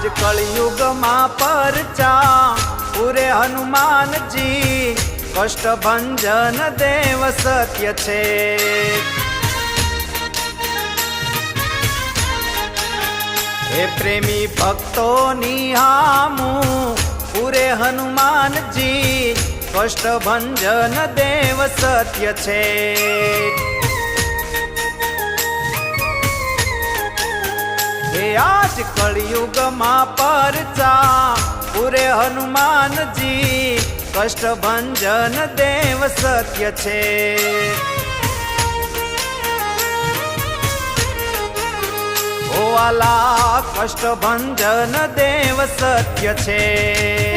આજ કળિયુગમાં પરચા પૂરે હનુમાનજી કષ્ટ ભંજન દેવ સત્ય છે. હે પ્રેમી ભક્તો નિહામું પૂરે હનુમાનજી કષ્ટ ભંજન દેવ સત્ય છે. હે આજ કળિયુગમાં પરચા પૂરે હનુમાનજી કષ્ટ ભંજન દેવ સત્ય છે. ઓવાલા કષ્ટ ભંજન દેવ સત્ય છે.